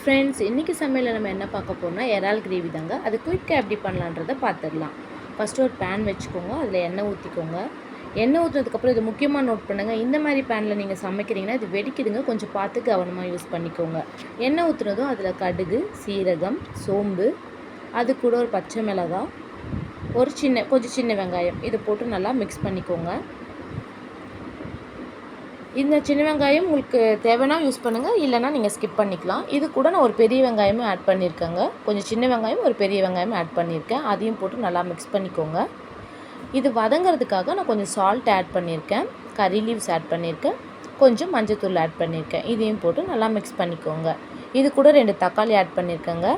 Friends இன்றைக்கி சமையலில் நம்ம என்ன பார்க்க போறோம்னா இறால் கிரேவி தாங்க. அது குயிக்காக எப்படி பண்ணலான்றதை பார்த்துடலாம். ஃபஸ்ட்டு ஒரு பேன் வச்சுக்கோங்க. அதில் எண்ணெய் ஊற்றிக்கோங்க எண்ணெய் ஊற்றுனதுக்கப்புறம் இது முக்கியமாக நோட் பண்ணுங்கள் இந்த மாதிரி பேனில் நீங்கள் சமைக்கிறீங்கன்னா இது வெடிக்குதுங்க. கொஞ்சம் பார்த்து கவனமாக யூஸ் பண்ணிக்கோங்க. எண்ணெய் ஊற்றுனதும் அதில் கடுகு சீரகம் சோம்பு அது கூட ஒரு பச்சை மிளகாய் ஒரு சின்ன கொஞ்சம் சின்ன வெங்காயம் இதை போட்டு நல்லா மிக்ஸ் பண்ணிக்கோங்க. இந்த சின்ன வெங்காயம் உங்களுக்கு தேவைன்னா யூஸ் பண்ணுங்கள் இல்லைனா நீங்கள் ஸ்கிப் பண்ணிக்கலாம். இது கூட நான் ஒரு பெரிய வெங்காயமும் ஆட் பண்ணியிருக்கேங்க கொஞ்சம் சின்ன வெங்காயம் ஒரு பெரிய வெங்காயமும் ஆட் பண்ணியிருக்கேன் அதையும் போட்டு நல்லா மிக்ஸ் பண்ணிக்கோங்க. இது வதங்கிறதுக்காக நான் கொஞ்சம் சால்ட் ஆட் பண்ணியிருக்கேன் கறி லீவ்ஸ் ஆட் பண்ணியிருக்கேன் கொஞ்சம் மஞ்சத்தூள் ஆட் பண்ணியிருக்கேன் இதையும் போட்டு நல்லா மிக்ஸ் பண்ணிக்கோங்க. இது கூட ரெண்டு தக்காளி ஆட் பண்ணியிருக்கேங்க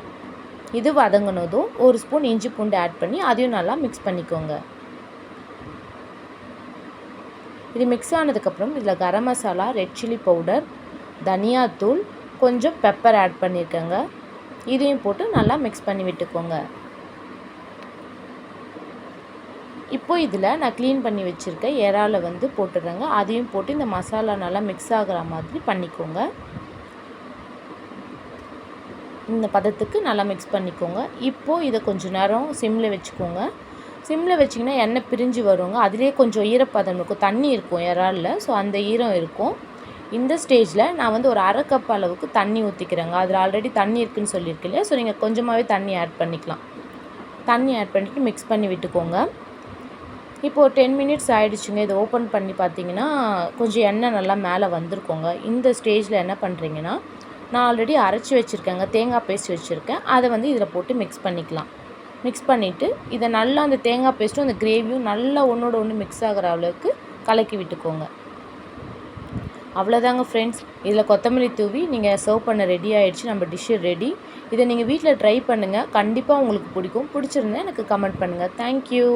இது வதங்கினதும் ஒரு ஸ்பூன் இஞ்சி பூண்டு ஆட் பண்ணி அதையும் நல்லா மிக்ஸ் பண்ணிக்கோங்க. இது மிக்ஸ் ஆனதுக்கப்புறம் இதில் garam masala red chilli powder தனியாத்தூள் கொஞ்சம் பெப்பர் ஆட் பண்ணியிருக்கேங்க இதையும் போட்டு நல்லா மிக்ஸ் பண்ணி விட்டுக்கோங்க. இப்போ இதில் நான் க்ளீன் பண்ணி வச்சுருக்க இறாலை வந்து போட்டுடுறேங்க. அதையும் போட்டு இந்த மசாலா நல்லா மிக்ஸ் ஆகிற மாதிரி பண்ணிக்கோங்க. இந்த பதத்துக்கு நல்லா மிக்ஸ் பண்ணிக்கோங்க. இப்போது இதை கொஞ்சம் நேரம் சிம்மில் வச்சுக்கோங்க. சிம்மில் வச்சிங்கன்னா எண்ணெய் பிரிஞ்சு வருங்க. அதிலே கொஞ்சம் ஈரப்பதம் இருக்கும். தண்ணி இருக்கும் இறாலில். ஸோ அந்த ஈரம் இருக்கும். இந்த ஸ்டேஜில் நான் வந்து ஒரு அரை கப் அளவுக்கு தண்ணி ஊற்றிக்கிறேங்க அதில் ஆல்ரெடி தண்ணி இருக்குதுன்னு சொல்லியிருக்கு இல்லையா? ஸோ நீங்கள் கொஞ்சமாகவே தண்ணி ஆட் பண்ணிக்கலாம். தண்ணி ஆட் பண்ணிவிட்டு மிக்ஸ் பண்ணி விட்டுக்கோங்க. இப்போ ஒரு டென் மினிட்ஸ் ஆகிடுச்சுங்க இதை ஓப்பன் பண்ணி பார்த்தீங்கன்னா கொஞ்சம் எண்ணெய் நல்லா மேலே வந்திருக்கோங்க. இந்த ஸ்டேஜில் என்ன பண்ணுறீங்கன்னா நான் ஆல்ரெடி அரைச்சி வச்சுருக்கேங்க. தேங்காய் பேஸ்ட் வச்சுருக்கேன். அதை வந்து இதில் போட்டு மிக்ஸ் பண்ணிக்கலாம். மிக்ஸ் பண்ணிவிட்டு இதை நல்லா அந்த தேங்காய் பேஸ்ட்டும் அந்த கிரேவியும் நல்லா ஒன்றோட ஒன்று மிக்ஸ் ஆகிற அளவுக்கு கலக்கி விட்டுக்கோங்க. அவ்வளோதாங்க ஃப்ரெண்ட்ஸ் இதில் கொத்தமல்லி தூவி நீங்கள் சர்வ் பண்ண ரெடி ஆகிடுச்சு நம்ம டிஷ்ஷு ரெடி இதை நீங்கள் வீட்டில் ட்ரை பண்ணுங்கள் கண்டிப்பாக உங்களுக்கு பிடிக்கும். பிடிச்சிருந்தா எனக்கு கமெண்ட் பண்ணுங்கள் தேங்க்யூ